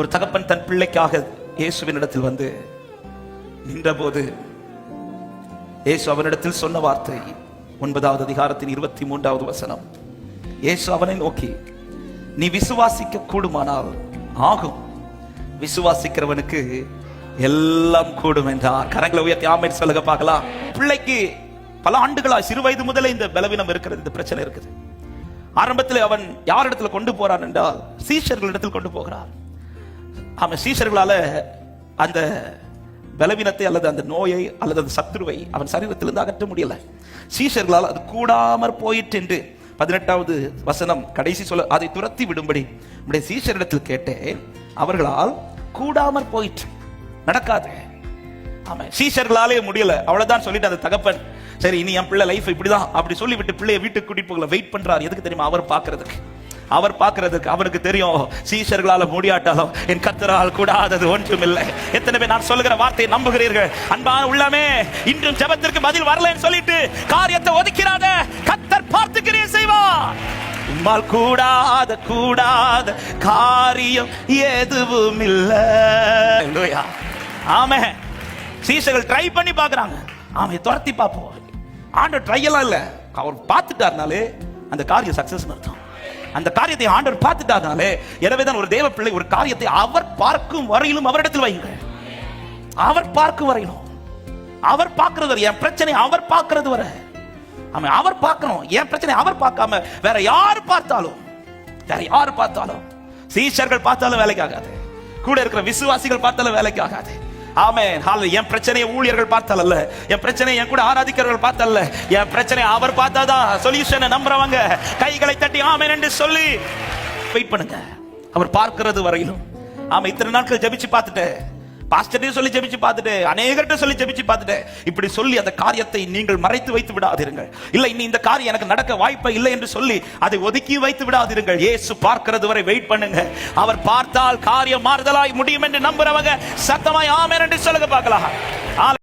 ஒரு தகப்பன் தன் பிள்ளைக்காக இயேசுவின் இடத்தில் வந்து நின்றபோது இயேசு அவனிடத்தில் சொன்ன வார்த்தை ஒன்பதாவது அதிகாரத்தின் இருபத்தி மூன்றாவது வசனம். இயேசு அவனை நோக்கி நீ விசுவாசிக்க கூடுமானால் ஆகும். விசுவாசிக்கிறவனுக்கு எல்லாம் கூடும் என்றார். கரங்களை உயர்த்தி ஆமை சொல்லுங்க பார்க்கலாம். பிள்ளைக்கு பல ஆண்டுகளா சிறு வயது முதலே இந்த பலவீனம் இருக்கிறது இந்த பிரச்சனை இருக்குது. ஆரம்பத்தில் அவன் யாரிடத்துல கொண்டு போறான் என்றால் சீஷர்களிடத்தில் கொண்டு போகிறான். அவன் சீசர்களால அந்த பலவீனத்தை அல்லது அந்த நோயை அல்லது அந்த சத்துருவை அவன் சரீரத்திலிருந்து அகற்ற முடியல. சீசர்களால் அது கூடாமற் போயிற்று என்று பதினெட்டாவது வசனம் கடைசி சொல்ல அதை துரத்தி விடும்படி நம்முடைய சீசரிடத்தில் கேட்டேன். அவர்களால் கூடாமற் போயிற்று. நடக்காது. ஆமா சீசர்களாலே முடியல. அவ்வளவுதான் சொல்லிட்டு அந்த தகப்பன் சரி இனி என் பிள்ளை லைஃப் இப்படிதான். அப்படி சொல்லிவிட்டு பிள்ளைய வீட்டுக்கு கூட்டிட்டு போகல வெயிட் பண்றாரு. எதுக்கு தெரியுமா? அவர் பாக்குறதுக்கு அவர் பார்க்கறதுக்கு அவனுக்கு தெரியும். சீஷர்களால் முடியாட்டாலும் என் கத்தரால் கூடாதது ஒன்றும் இல்லை எத்தனை பேர் நான் சொல்லுகிற வார்த்தையை நம்புகிறீர்கள்? அன்பான உள்ளமே இன்றும் ஜபத்திற்கு பதில் வரலன்னு சொல்லிட்டு காரியத்தை ஒதுக்கிறாத. கத்தர் பார்த்துக்கிறேன் செய்வார் உம்மால் கூடாத கூடாத காரியம் எதுவும் இல்லை ஆமே சீசர்கள் ட்ரை பண்ணி பார்க்கறாங்க. ஆமே துரத்தி பார்ப்போம். ஆண்டவர் ட்ரை எல்லாம் இல்லை. அவர் பார்த்துட்டாருனாலே அந்த காரியம் சக்சஸ் அர்த்தம். அந்த காரியத்தை ஆண்டவர் பார்த்துட்டாதாலே எனவே தான் ஒரு தேவ பிள்ளை ஒரு காரியத்தை அவர் பார்க்கும் வரையிலும் அவரிடத்தில் வைங்க அவர் பார்க்கும் வரையிலும். அவர் பார்க்கிறது வரை என் பிரச்சனை அவர் பார்க்கிறது வரை. ஆமா அவர் பார்க்கணும். என் பிரச்சனை அவர் பார்க்காம வேற யார் பார்த்தாலும் வேற யார் பார்த்தாலும் சீஷர்கள் பார்த்தாலும் வேலைக்கு ஆகாது. கூட இருக்கிற விசுவாசிகள் பார்த்தாலும் வேலைக்கு ஆகாது. ஆமே என் பிரச்சனையை ஊழியர்கள் பார்த்தால் அல்ல என் பிரச்சனையை என் கூட ஆராதிக்கிறவர்கள் பார்த்தல்ல என் பிரச்சனை அவர் பார்த்தாதான் சொல்யூஷனை நம்புறவங்க கைகளை தட்டி ஆமென் என்று சொல்லி வெயிட் பண்ணுங்க. அவர் பார்க்கிறது வரையிலும். ஆமா இத்தனை நாட்கள் ஜெபிச்சு பார்த்துட்டேன். பாஸ்டர்டையும் சொல்லி ஜெபிச்சு பார்த்துட்டு அநேகர்கிட்ட சொல்லி ஜெபிச்சு பார்த்துட்டு இப்படி சொல்லி அந்த காரியத்தை நீங்கள் மறைத்து வைத்து விடாதீர்கள் இல்லை இனி இந்த காரியம் எனக்கு நடக்க வாய்ப்பே இல்லை என்று சொல்லி அதை ஒதுக்கி வைத்து விடாதீர்கள் ஏசு பார்க்கிறது வரை வெயிட் பண்ணுங்க. அவர் பார்த்தால் காரியம் மாறுதலாய் முடியும் என்று நம்புறவங்க சத்தமாய் ஆமேன் என்று சொல்லுங்க பார்க்கலாம்.